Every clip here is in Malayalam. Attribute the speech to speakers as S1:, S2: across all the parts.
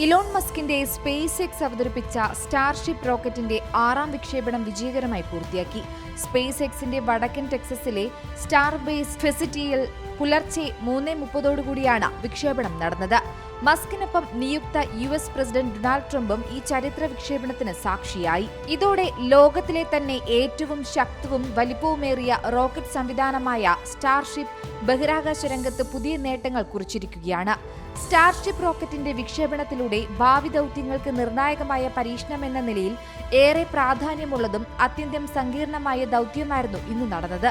S1: ഇലോൺ മസ്കിന്റെ സ്പേസ് എക്സ് അവതരിപ്പിച്ച സ്റ്റാർഷിപ്പ് റോക്കറ്റിന്റെ ആറാം വിക്ഷേപണം വിജയകരമായി പൂർത്തിയാക്കി. സ്പേസ് എക്സിന്റെ വടക്കൻ ടെക്സസിലെ സ്റ്റാർ ബേസ് ഫെസിറ്റിയിൽ പുലർച്ചെ മൂന്ന് മുപ്പതോടുകൂടിയാണ് വിക്ഷേപണം നടന്നത്. മസ്കിനൊപ്പം നിയുക്ത യു എസ് പ്രസിഡന്റ് ഡൊണാൾഡ് ട്രംപും ഈ ചരിത്ര വിക്ഷേപണത്തിന് സാക്ഷിയായി. ഇതോടെ ലോകത്തിലെ തന്നെ ഏറ്റവും ശക്തവും വലിപ്പവുമേറിയ റോക്കറ്റ് സംവിധാനമായ സ്റ്റാർഷിപ്പ് ബഹിരാകാശ രംഗത്ത് പുതിയ നേട്ടങ്ങൾ കുറിച്ചിരിക്കുകയാണ്. സ്റ്റാർഷിപ്പ് റോക്കറ്റിന്റെ വിക്ഷേപണത്തിലൂടെ ഭാവി ദൗത്യങ്ങൾക്ക് നിർണായകമായ പരീക്ഷണമെന്ന നിലയിൽ ഏറെ പ്രാധാന്യമുള്ളതും അത്യന്തം സങ്കീർണമായ ദൗത്യമായിരുന്നു ഇന്ന് നടന്നത്.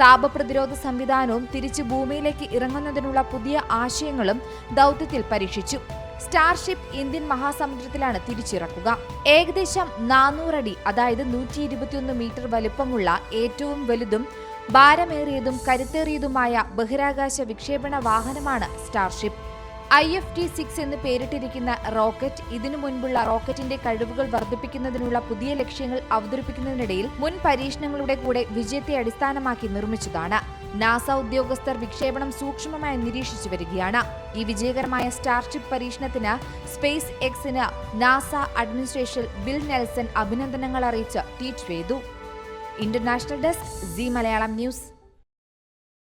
S1: താപപ്രതിരോധ സംവിധാനവും തിരിച്ചു ഭൂമിയിലേക്ക് ഇറങ്ങുന്നതിനുള്ള പുതിയ ആശയങ്ങളും ദൗത്യത്തിൽ പരീക്ഷിച്ചു. സ്റ്റാർഷിപ്പ് ഇന്ത്യൻ മഹാസമുദ്രത്തിലാണ് തിരിച്ചിറക്കുക. ഏകദേശം നാനൂറടി അതായത് നൂറ്റി ഇരുപത്തിയൊന്ന് മീറ്റർ വലുപ്പമുള്ള ഏറ്റവും വലുതും ഭാരമേറിയതും കരുത്തേറിയതുമായ ബഹിരാകാശ വിക്ഷേപണ വാഹനമാണ് Starship I F T six എന്ന് പേരിട്ടിരിക്കുന്ന റോക്കറ്റ് ഇതിനു മുൻപുള്ള റോക്കറ്റിന്റെ കഴിവുകൾ വർദ്ധിപ്പിക്കുന്നതിനുള്ള പുതിയ ലക്ഷ്യങ്ങൾ അവതരിപ്പിക്കുന്നതിനിടയിൽ മുൻ പരീക്ഷണങ്ങളുടെ കൂടെ വിജയത്തെ അടിസ്ഥാനമാക്കി നിർമ്മിച്ചതാണ്. നാസ ഉദ്യോഗസ്ഥർ വിക്ഷേപണം സൂക്ഷ്മമായി നിരീക്ഷിച്ചു വരികയാണ്. ഈ വിജയകരമായ സ്റ്റാർഷിപ്പ് പരീക്ഷണത്തിന് സ്പേസ് എക്സിന് നാസ അഡ്മിനിസ്ട്രേഷൻ ബിൽ നെൽസൺ അഭിനന്ദനങ്ങൾ അറിയിച്ച് ട്വീറ്റ് ചെയ്തു. International desk Zee Malayalam News.